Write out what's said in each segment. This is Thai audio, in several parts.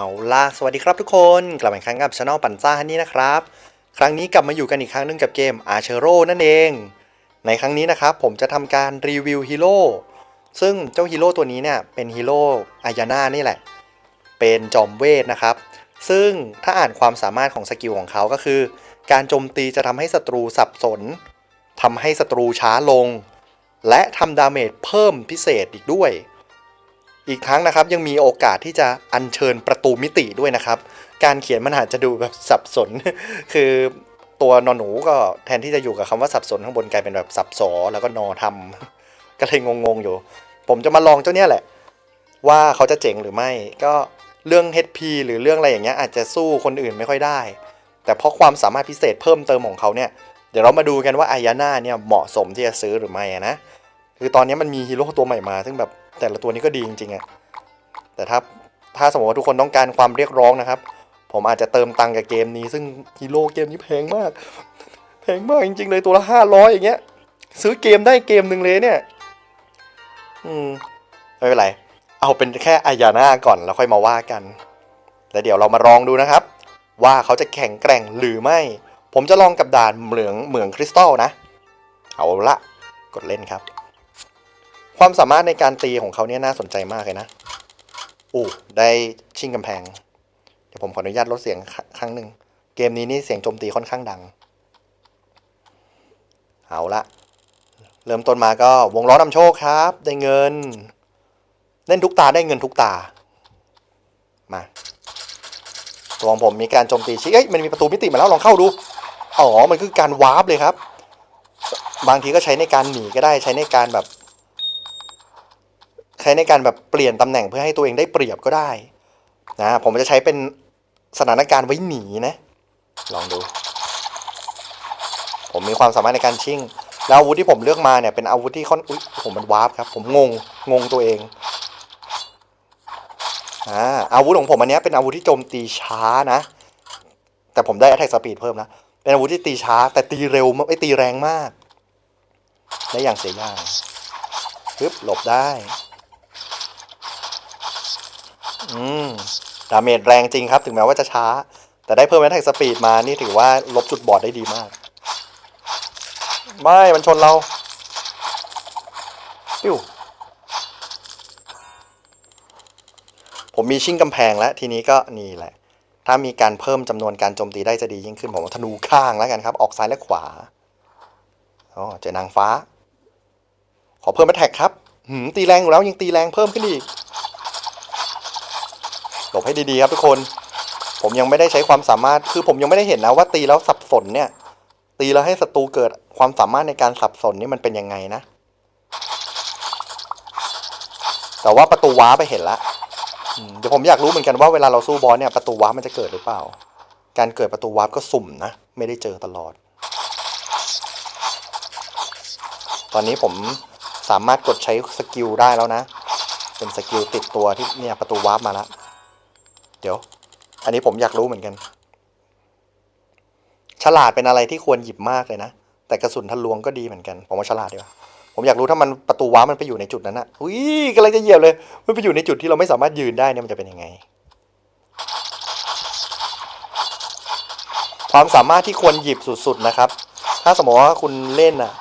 เอาล่ะสวัสดีครับทุกคน กลับมาอีกครั้งกับช anel ปั่นซ่าฮันนี่นะครับ ครั้งนี้กลับมาอยู่กันอีกครั้งนึงกับเกม a r c h e r o นั่นเอง ในครั้งนี้นะครับผมจะทำการรีวิวฮีโร่ซึ่งเจ้าฮีโร่ตัวนี้เนี่ยเป็นฮีโร่อายาน่านี่แหละ เป็นจอมเวทนะครับ ซึ่งถ้าอ่านความสามารถของสกิลของเขาก็คือ การโจมตีจะทำให้ศัตรูสับสนทำให้ศัตรูช้าลง และทำดาเมจเพิ่มพิเศษอีกด้วย อีกทั้งนะครับยังมีโอกาสที่จะอัญเชิญประตูมิติด้วยนะครับ การเขียนมันอาจจะดูแบบสับสน คือตัวนอนหนูก็แทนที่จะอยู่กับคำว่าสับสนข้างบนกลายเป็นแบบสับสอแล้วก็นอทำก็เลยงงๆอยู่ ผมจะมาลองเจ้าเนี้ยแหละ ว่าเขาจะเจ๋งหรือไม่ก็เรื่อง HP หรือเรื่องอะไรอย่างเงี้ยอาจจะสู้คนอื่นไม่ค่อยได้ แต่เพราะความสามารถพิเศษเพิ่มเติมของเขาเนี่ยเดี๋ยวเรามาดูกันว่าอายาน่าเนี่ยเหมาะสมที่จะซื้อหรือไม่นะ คือตอนนี้มันมีฮีโร่ตัวใหม่มา ซึ่งแบบแต่ละตัวนี้ก็ดีจริงๆอะแต่ถ้าถ้าสมมติว่าทุกคนต้องการความเรียกร้องนะครับ ผมอาจจะเติมตังค์กับเกมนี้ ซึ่งฮีโร่เกมนี้แพงมาก แพงมากจริง ๆ เลยตัวละห้าร้อยอย่างเงี้ย ซื้อเกมได้เกมหนึ่งเลยเนี่ย อืมไม่เป็นไร เอาเป็นแค่อายาน่าก่อนแล้วค่อยมาว่ากัน แล้วเดี๋ยวเรามาลองดูนะครับ ว่าเขาจะแข็งแกร่งหรือไม่ ผมจะลองกับด่านเหมืองเหมืองคริสตัลนะ เอาละ กดเล่นครับ ความสามารถในการตีของเขาเนี่ยน่าสนใจมากเลยนะอู้ได้ชิงกำแพง เดี๋ยวผมขออนุญาตลดเสียงครั้งหนึ่ง เกมนี้นี่เสียงโจมตีค่อนข้างดัง เอาละ เริ่มต้นมาก็วงล้อนำโชคครับ ได้เงิน เล่นทุกตาได้เงินทุกตา มาตัวของผมมีการโจมตีชิเอ้ยมันมีประตูมิติมาแล้วลองเข้าดู อ๋อ มันคือการวาร์ปเลยครับ บางทีก็ใช้ในการหนีก็ได้ใช้ในการแบบ ใช้ในการแบบเปลี่ยนตำแหน่งเพื่อให้ตัวเองได้เปรียบก็ได้นะผมจะใช้เป็นสถานการณ์ไว้หนีนะ ลองดู ผมมีความสามารถในการชิ่ง แล้วอาวุธที่ผมเลือกมาเนี่ยเป็นอาวุธที่ค่อนอุ้ยผมมันวาร์ปครับ ผมงงงงตัวเองอ่าอาวุธของผมอันนี้เป็นอาวุธที่โจมตีช้านะ แต่ผมได้ attack speed เพิ่มนะเป็นอาวุธที่ตีช้า แต่ตีเร็วไอ้ยตีแรงมากได้อย่างเสียอย่างปึ๊บหลบได้ อืมดาเมจแรงจริงครับ ถึงแม้ว่าจะช้า แต่ได้เพิ่ม attack speed มานี่ถือว่าลบจุดบอดได้ดีมาก ไม่ มันชนเรา ปิ้ว ผมมีชิ่งกำแพงแล้ว ทีนี้ก็นี่แหละ ถ้ามีการเพิ่มจำนวนการโจมตีได้จะดียิ่งขึ้น ผมเอาธนูข้างแล้วกันครับ ออกซ้ายและขวาอ๋อเจอนางฟ้า ขอเพิ่มแท็กครับ หืม ตีแรงอยู่แล้วยังตีแรงเพิ่มขึ้นอีก บให้ดีๆครับทุกคน ผมยังไม่ได้ใช้ความสามารถ คือผมยังไม่ได้เห็นนะว่าตีแล้วสับสนเนี่ย ตีแล้วให้ศัตรูเกิดความสามารถในการสับสนนี่มันเป็นยังไงนะ แต่ว่าประตูว้าไปเห็นละเดี๋ยวผมอยากรู้เหมือนกันว่าเวลาเราสู้บอสเนี่ยประตูว้ามันจะเกิดหรือเปล่า การเกิดประตูว้าก็สุ่มนะ ไม่ได้เจอตลอด ตอนนี้ผมสามารถกดใช้สกิลได้แล้วนะ เป็นสกิลติดตัวที่เนี่ยประตูวาร์ปมาแล้ว เดี๋ยว อันนี้ผมอยากรู้เหมือนกัน ฉลาดเป็นอะไรที่ควรหยิบมากเลยนะ แต่กระสุนทะลวงก็ดีเหมือนกัน ผมว่าฉลาดดีกว่า ผมอยากรู้ถ้ามันประตูว้ามันไปอยู่ในจุดนั้นนะอุ้ยกำลังจะเหยียบเลย มันไปอยู่ในจุดที่เราไม่สามารถยืนได้เนี่ยมันจะเป็นยังไง ความสามารถที่ควรหยิบสุดๆนะครับ ถ้าสมมติว่าคุณเล่นอะ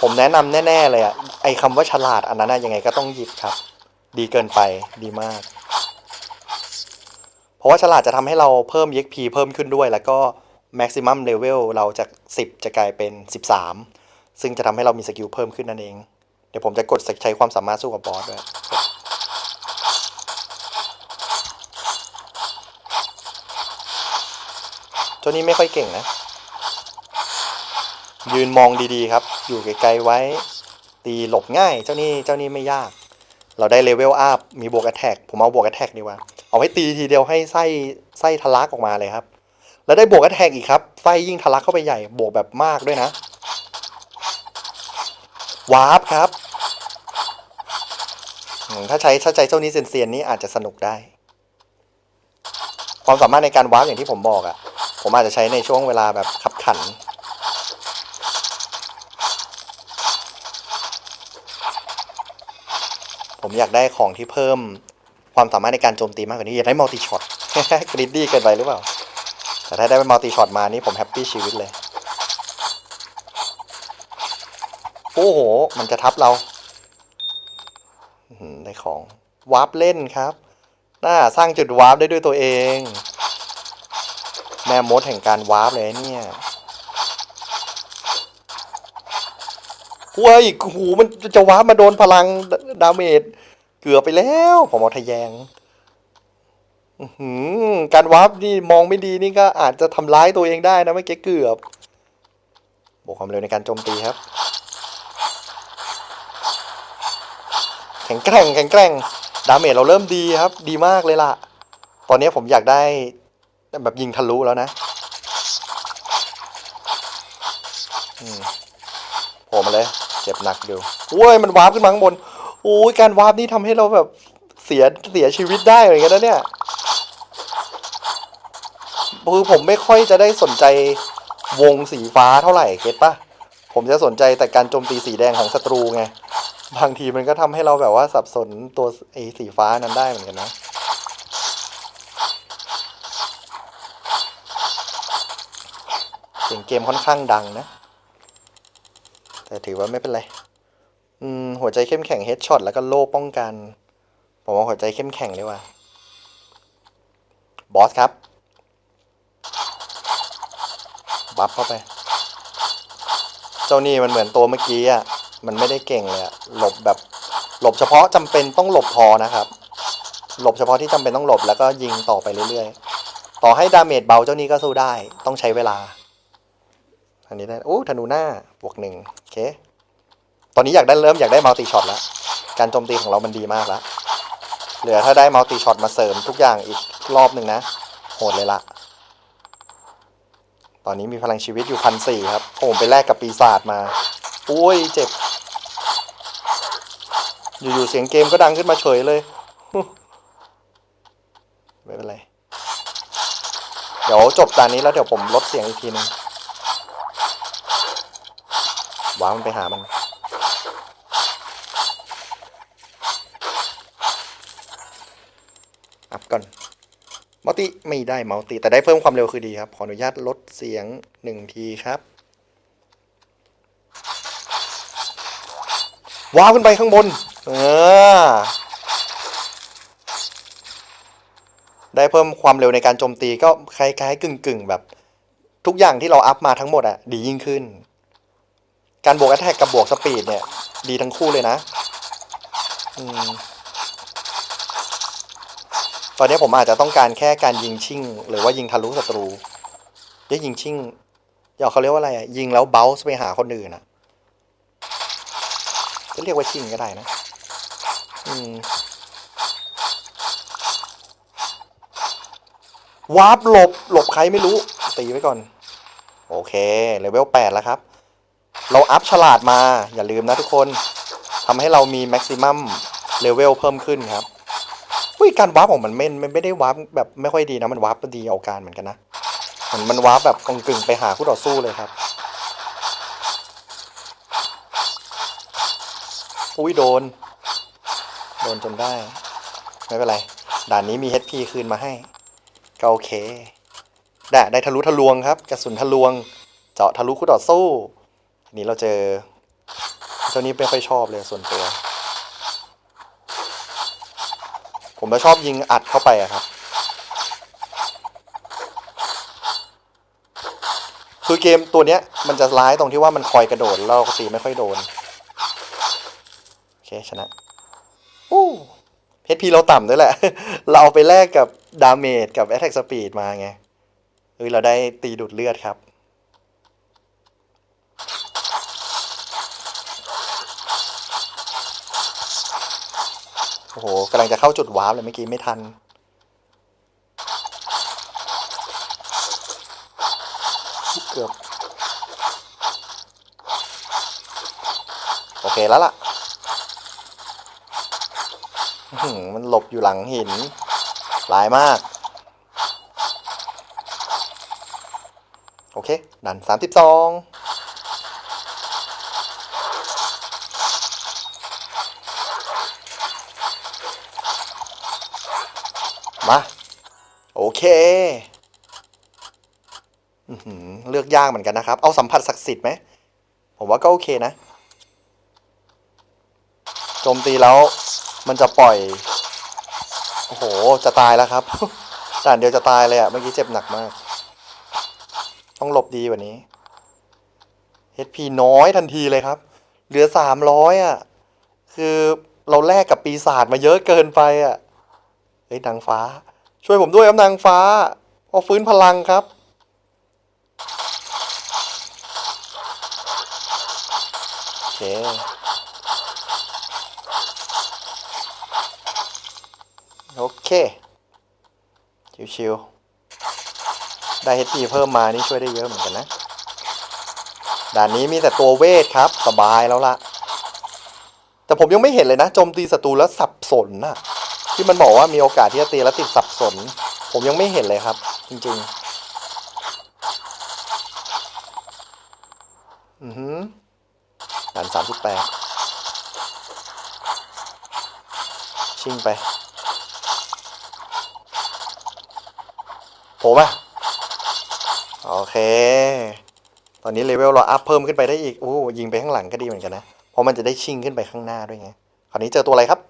ผมแนะนำแน่ ๆ เลยอะไอ้คำว่าฉลาดอันนั้นยังไงก็ต้องหยิบครับ ดีเกินไปดีมาก ราะว่าฉลาดจะทำให้เราเพิ่ม EXP เพิ่มขึ้นด้วย แล้วก็ maximum level เราจาก 10 จะกลายเป็น 13 ซึ่งจะทำให้เรามีสกิลเพิ่มขึ้นนั่นเอง เดี๋ยวผมจะกดใช้ความสามารถสู้กับบอสด้วยเจ้านี้ไม่ค่อยเก่งนะ ยืนมองดีๆครับ อยู่ไกลๆไว้ ตีหลบง่าย เจ้านี้เจ้านี้ไม่ยาก เราได้เลเวลอัพมีบวกแอตแทกผมเอาบวกแอตแทกดีกว่า เอาไว้ตีทีเดียวให้ไส้ไส้ทะลักออกมาเลยครับ แล้วได้บวกแอตแทกอีกครับไส้ยิ่งทะลักเข้าไปใหญ่บวกแบบมากด้วยนะวาร์ปครับถ้าใช้ถ้าใช้เจ้านี้เซียนๆนี่อาจจะสนุกได้ ความสามารถในการวาร์ปอย่างที่ผมบอกอะ่ะ ผมอาจจะใช้ในช่วงเวลาแบบขับขันผมอยากได้ของที่เพิ่ม ความสามารถในการโจมตีมากกว่านี้อยากได้มัลติช็อตกริดดี้เกินไปหรือเปล่า แต่ถ้าได้มัลติช็อตมานี่ผมแฮปปี้ชีวิตเลย โอ้โห มันจะทับเราได้ของวาร์ปเล่นครับ น่าสร้างจุดวาร์ปได้ด้วยตัวเอง แม่มดแห่งการวาร์ปเลยเนี่ยเว้ยโอ้โหมันจะวาร์ปมาโดนพลังดาเมจ เกือบไปแล้วผมเอาทะแยงการวาร์ปนี่มองไม่ดีนี่ก็อาจจะทำร้ายตัวเองได้นะเมื่อกี้เกือบบวกความเร็วในการโจมตีครับ แข็งแกร่งแข็งแกร่งดาเมจเราเริ่มดีครับ ดีมากเลยล่ะ ตอนนี้ผมอยากได้แบบยิงทะลุแล้วนะโผล่มาเลย เจ็บหนักอยู่โอ้ยมันวาร์ปขึ้นมาข้างบน โอ้ยการวาร์ปนี่ทำให้เราแบบเสียเสียชีวิตได้เหมือนกันนะเนี่ยคือผมไม่ค่อยจะได้สนใจวงสีฟ้าเท่าไหร่เก็ตปะผมจะสนใจแต่การโจมตีสีแดงของศัตรูไงบางทีมันก็ทำให้เราแบบว่าสับสนตัวไอ้สีฟ้านั้นได้เหมือนกันนะเสียงเกมค่อนข้างดังนะ แต่ถือว่าไม่เป็นไร อืมหัวใจเข้มแข็งเฮดช็อตแล้วก็โล่ป้องกัน ผมว่าหัวใจเข้มแข็งเลยว่ะบอสครับ บัฟเข้าไป เจ้านี่มันเหมือนตัวเมื่อกี้อะ มันไม่ได้เก่งเลยอะหลบแบบ หลบเฉพาะจำเป็นต้องหลบพอนะครับ หลบเฉพาะที่จำเป็นต้องหลบแล้วก็ยิงต่อไปเรื่อยๆ ต่อให้ดาเมจเบาเจ้านี้ก็สู้ได้ ต้องใช้เวลา อันนี้ได้ โอ้ ธนูหน้า บวกหนึ่งโอเค ตอนนี้อยากได้เริ่มอยากได้มัลติช็อตแล้ว การโจมตีของเรามันดีมากแล้ว เหลือถ้าได้มัลติช็อตมาเสริมทุกอย่างอีกรอบหนึ่งนะ โหดเลยละ ตอนนี้มีพลังชีวิตอยู่พันสี่ครับ ผมไปแลกกับปีศาจมาโอ้ยเจ็บ อยู่ๆเสียงเกมก็ดังขึ้นมาเฉยเลย ไม่เป็นไร เดี๋ยวจบตอนนี้แล้วเดี๋ยวผมลดเสียงอีกทีนึงว้าวมันไปหามัน อัพ ก่อนมัลติไม่ได้มัลติแต่ได้เพิ่มความเร็วคือดีครับ ขออนุญาตลดเสียงหนึ่งทีครับ ว้าวขึ้นไปข้างบน เออ ได้เพิ่มความเร็วในการโจมตีก็คล้ายๆกึ่งๆ แบบ ทุกอย่างที่เราอัพมาทั้งหมดอะดียิ่งขึ้น การบวกแอตแทกกับบวกสปีดเนี่ย ดีทั้งคู่เลยนะ อืม ตอนนี้ผมอาจจะต้องการแค่การยิงชิ่ง หรือว่ายิงทะลุศัตรูเรียกยิงชิ่งเดี๋ยวเขาเรียกว่าอะไรอะยิงแล้วเบลส์ไปหาคนอื่นอะจะเรียกว่าชิ่งก็ได้นะ อืมวาร์ปหลบหลบใครไม่รู้ ตีไว้ก่อน โอเคเลเวลแปดแล้วครับ เราอัพฉลาดมาอย่าลืมนะทุกคนทำให้เรามีแม็กซิมัมเลเวลเพิ่มขึ้นครับ อุ้ยการวาร์ปของมันไม่ไม่ได้วาร์ปแบบไม่ค่อยดีนะมันวาร์ปดีเอาการเหมือนกันนะมันมันวาร์ปแบบกึ่งๆไปหาคู่ต่อสู้เลยครับ อุ้ยโดน โดนจนได้ ไม่เป็นไร ด่านนี้มี HP คืนมาให้ ก็โอเค ได้ได้ทะลุทะลวงครับ กระสุนทะลวง เจาะทะลุคู่ต่อสู้ นี้เราเจอ เจ้านี้ไม่ค่อยชอบเลยส่วนตัว ผมจะชอบยิงอัดเข้าไปอะครับ คือเกมตัวเนี้ยมันจะร้ายตรงที่ว่ามันคอยกระโดดแล้วเราตีไม่ค่อยโดน โอเคชนะอู้เพชรพีเราต่ำด้วยแหละ เราเอาไปแลกกับดาเมจกับ Attack Speed มาไงเฮ้ยเราได้ตีดูดเลือดครับ โอ้โหกำลังจะเข้าจุดวาร์ปเลยเมื่อกี้ไม่ทัน เกือบ โอเคแล้วล่ะมันหลบอยู่หลังหินหลายมาก โอเค ดันสามสิบสอง เคเลือกยากเหมือนกันนะครับ เอาสัมผัสศักดิ์สิทธิ์ไหม ผมว่าก็โอเคนะ โจมตีแล้วมันจะปล่อย โอ้โห จะตายแล้วครับด่านเดียวจะตายเลยอะเมื่อกี้เจ็บหนักมาก ต้องหลบดีกว่านี้ HP น้อยทันทีเลยครับ เหลือสามร้อยอะ คือเราแลกกับปีศาจมาเยอะเกินไปอะเฮ้ยนางฟ้า ช่วยผมด้วยครับนางฟ้า พอฟื้นพลังครับ โอเค โอเค ชิวๆ ได้ HP เพิ่มมา นี่ช่วยได้เยอะเหมือนกันนะ ด่านนี้มีแต่ตัวเวทครับ สบายแล้วล่ะ แต่ผมยังไม่เห็นเลยนะ โจมตีศัตรูแล้วสับสนน่ะ ที่มันบอกว่ามีโอกาสที่จะตีแล้วติดสับสน ผมยังไม่เห็นเลยครับ จริงๆ อือหือด่านสามสิบแปดชิงไปผมอะโอเค ตอนนี้เลเวลเราอัพเพิ่มขึ้นไปได้อีก โอ้ยิงไปข้างหลังก็ดีเหมือนกันนะ เพราะมันจะได้ชิงขึ้นไปข้างหน้าด้วยไง คราวนี้เจอตัวอะไรครับ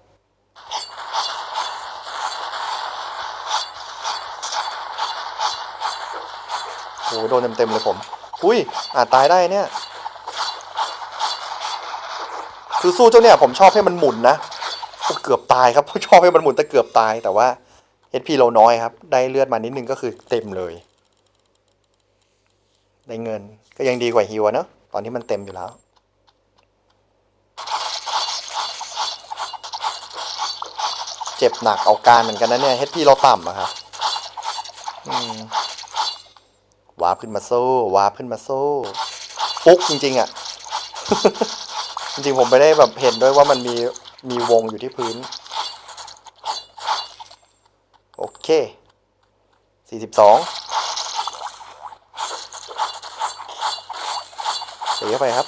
โอ้โหโดนเต็มๆเลยผม อุ้ยอาจตายได้เนี่ย คือสู้เจ้าเนี่ยผมชอบให้มันหมุนนะเกือบตายครับชอบให้มันหมุนแต่เกือบตายแต่ว่า HP เราน้อยครับ ได้เลือดมานิดนึงก็คือเต็มเลย ได้เงินก็ยังดีกว่าฮิวเนอะตอนที่มันเต็มอยู่แล้วเจ็บหนักเอาการเหมือนกันนะเนี่ย HP เราต่ำอะครับ อืม วาร์ปขึ้นมาโซ่วาร์ปขึ้นมาโซ่ฟุกจริง ๆอะจริงๆผมไม่ได้แบบเห็นด้วยว่ามันมีมีวงอยู่ที่พื้น โอเคสี่สิบสองเสียไปครับ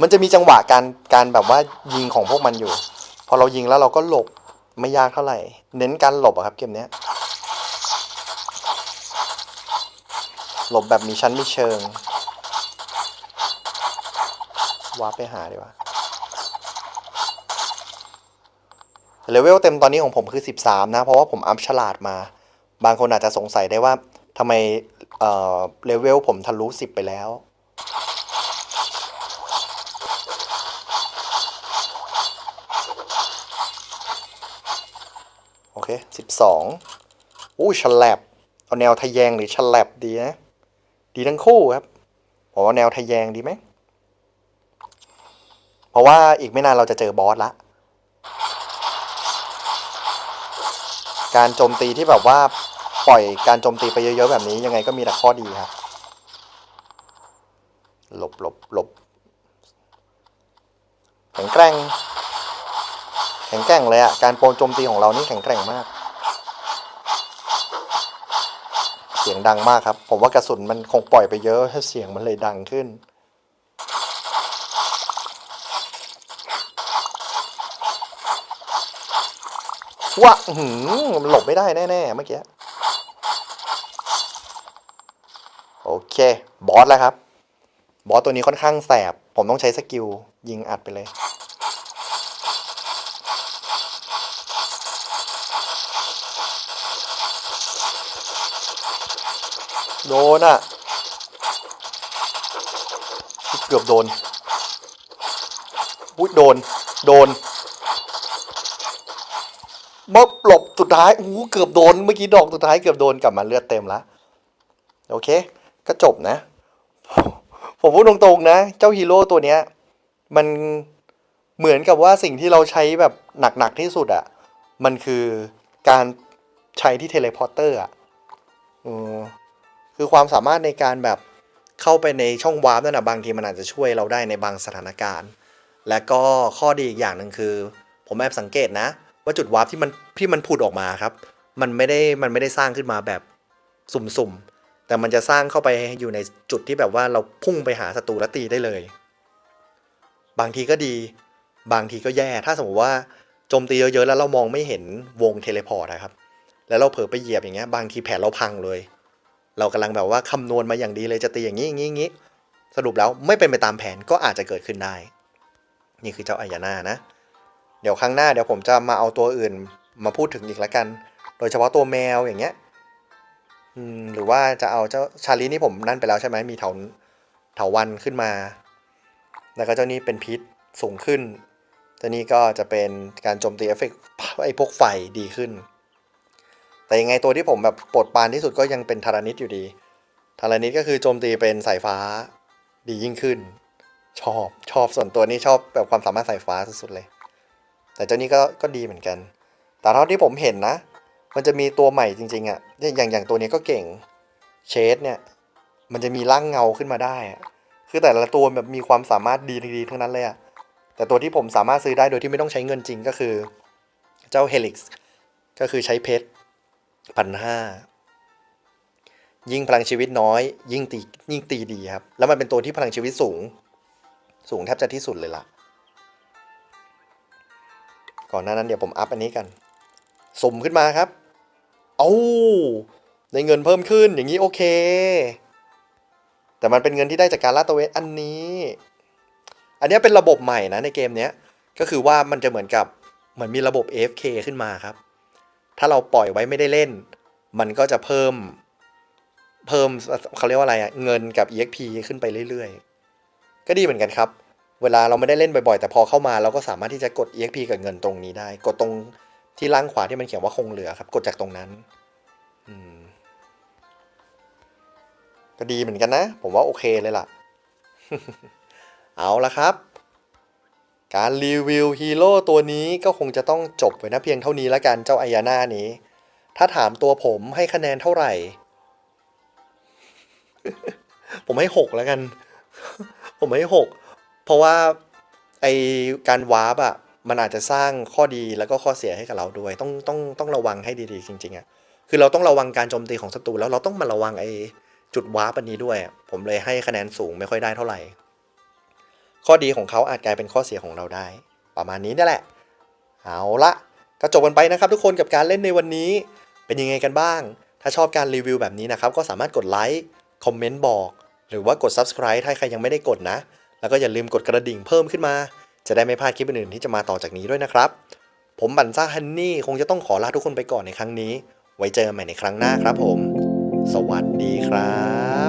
มันจะมีจังหวะการการแบบว่ายิงของพวกมันอยู่ พอเรายิงแล้วเราก็หลบไม่ยากเท่าไหร่ เน้นการหลบอะครับเกมเนี้ หลบแบบมีชั้นมีเชิงวาร์ปไปหาดีกว่าเลเวลเต็มตอนนี้ของผมคือ 13 นะ เพราะว่าผมอัพฉลาดมา บางคนอาจจะสงสัยได้ว่าทำไมเอ่อเลเวลผมทะลุ 10 ไปแล้ว โอเค 12 อู้ฉลับ เอาแนวทะแยงหรือฉลับดีนะ ดีทั้งคู่ครับผมว่าแนวทะแยงดีไหม เพราะว่าอีกไม่นานเราจะเจอบอสละ การโจมตีที่แบบว่าปล่อยการโจมตีไปเยอะๆแบบนี้ยังไงก็มีแต่ข้อดีครับ หลบหลบหลบแข็งแกร่ง แข็งแกร่งเลยอะการโปรโจมตีของเรานี่แข็งแกร่งมาก เสียงดังมากครับ ผมว่ากระสุนมันคงปล่อยไปเยอะเสียงมันเลยดังขึ้น ว่าหืมันหลบไม่ได้แน่ๆเมื่อกี้โอเค บอสแล้วครับ บอสตัวนี้ค่อนข้างแสบ ผมต้องใช้สกิลยิงอัดไปเลย โดนอะ เกือบโดนอุ้ยโดน โดนมาหลบสุดท้ายโอ้เกือบโดน เมื่อกี้ดอกสุดท้ายเกือบโดนกลับมาเลือดเต็มละโอเค ก็จบนะ ผมพูดตรงๆนะ เจ้าฮีโร่ตัวเนี้ย มันเหมือนกับว่าสิ่งที่เราใช้แบบหนักๆที่สุดอะ่ะ มันคือการใช้ที่เทเลพอร์เตอร์อะอืม คือความสามารถในการแบบเข้าไปในช่องวาร์ปนั่นนะบางทีมันอาจจะช่วยเราได้ในบางสถานการณ์ และก็ข้อดีอีกอย่างหนึ่งคือ ผมแอบสังเกตนะ ว่าจุดวาร์ปที่มันที่มันผุดออกมาครับ มันไม่ได้มันไม่ได้สร้างขึ้นมาแบบสุ่มๆ แต่มันจะสร้างเข้าไปอยู่ในจุดที่แบบว่าเราพุ่งไปหาศัตรูแล้วตีได้เลย บางทีก็ดี บางทีก็แย่ ถ้าสมมติว่าโจมตีเยอะๆแล้วเรามองไม่เห็นวงเทเลพอร์ตนะครับ แล้วเราเผลอไปเหยียบอย่างเงี้ยบางทีแผนเราพังเลย เรากำลังแบบว่าคำนวณมาอย่างดีเลยจะตีอย่างนี้อย่างนี้อย่างนี้สรุปแล้วไม่เป็นไปตามแผนก็อาจจะเกิดขึ้นได้ นี่คือเจ้าอายาน่านะ เดี๋ยวครั้งหน้าเดี๋ยวผมจะมาเอาตัวอื่นมาพูดถึงอีกแล้วกัน โดยเฉพาะตัวแมวอย่างเงี้ยหรือว่าจะเอาเจ้าชาลีนี่ผมนั่นไปแล้วใช่ไหมมีเถาเถาวันขึ้นมา แล้วก็เจ้านี้เป็นพิษสูงขึ้นเจ้านี้ก็จะเป็นการโจมตีเอฟเฟกต์ไอ้พวกไฟดีขึ้น แต่ยังไงตัวที่ผมแบบโปรดปรานที่สุดก็ยังเป็นทารานิดอยู่ดีทารานิดก็คือโจมตีเป็นสายฟ้าดียิ่งขึ้น ชอบชอบส่วนตัวนี้ชอบแบบความสามารถสายฟ้าสุดๆเลย แต่เจ้านี้ก็ก็ดีเหมือนกัน แต่เท่าที่ผมเห็นนะ มันจะมีตัวใหม่จริง ๆอะ่ะอย่างอย่างตัวนี้ก็เก่งเชดเนี่ยมันจะมีร่างเงาขึ้นมาได้คือแต่ละตัวแบบมีความสามารถดีๆทั้งนั้นเลยอะ่ะแต่ตัวที่ผมสามารถซื้อได้โดยที่ไม่ต้องใช้เงินจริงก็คือ เจ้าเฮลิกซ์ก็คือใช้เพชร พันห้ายิ่งพลังชีวิตน้อย ยิ่งตียิ่งตีดีครับ แล้วมันเป็นตัวที่พลังชีวิตสูง สูงแทบจะที่สุดเลยล่ะ ก่อนหน้านั้นเดี๋ยวผมอัพอันนี้กัน สุ่มขึ้นมาครับ เอาได้เงินเพิ่มขึ้นอย่างนี้โอเค แต่มันเป็นเงินที่ได้จากการลาดตระเวนอันนี้ อันนี้เป็นระบบใหม่นะในเกมเนี้ย ก็คือว่ามันจะเหมือนกับเหมือนมีระบบ AFK ขึ้นมาครับ ถ้าเราปล่อยไว้ไม่ได้เล่น มันก็จะเพิ่ม เพิ่มเขาเรียกว่าอะไรอะเงินกับ EXP ขึ้นไปเรื่อยๆ ก็ดีเหมือนกันครับ เวลาเราไม่ได้เล่นบ่อยๆ แต่พอเข้ามาเราก็สามารถที่จะกด EXP กับเงินตรงนี้ได้ กดตรงที่ล่างขวาที่มันเขียนว่าคงเหลือครับ กดจากตรงนั้นก็ดีเหมือนกันนะ ผมว่าโอเคเลยล่ะ เอาละครับ การรีวิวฮีโร่ตัวนี้ก็คงจะต้องจบไว้นะเพียงเท่านี้แล้วกันเจ้าอายาน่านี้ ถ้าถามตัวผมให้คะแนนเท่าไหร่ ผมให้หกแล้วกัน ผมให้หกเพราะว่าไอการวาร์ปอะมันอาจจะสร้างข้อดีแล้วก็ข้อเสียให้กับเราด้วย ต้องต้องต้องระวังให้ดีๆจริง ๆอะคือเราต้องระวังการโจมตีของศัตรูแล้วเราต้องมาระวังไอจุดวาร์ปอันนี้ด้วย ผมเลยให้คะแนนสูงไม่ค่อยได้เท่าไหร่ ข้อดีของเขาอาจกลายเป็นข้อเสียของเราได้ ประมาณนี้นี่แหละ เอาละก็จบกันไปนะครับ ทุกคนกับการเล่นในวันนี้ เป็นยังไงกันบ้าง ถ้าชอบการรีวิวแบบนี้นะครับก็สามารถกดไลค์คอมเมนต์บอก หรือว่ากด subscribe ถ้าใครยังไม่ได้กดนะ แล้วก็อย่าลืมกดกระดิ่งเพิ่มขึ้นมา จะได้ไม่พลาดคลิปอื่นๆที่จะมาต่อจากนี้ด้วยนะครับ ผมบันซ่าฮันนี่คงจะต้องขอลาทุกคนไปก่อนในครั้งนี้ ไว้เจอกันใหม่ในครั้งหน้าครับผม สวัสดีครับ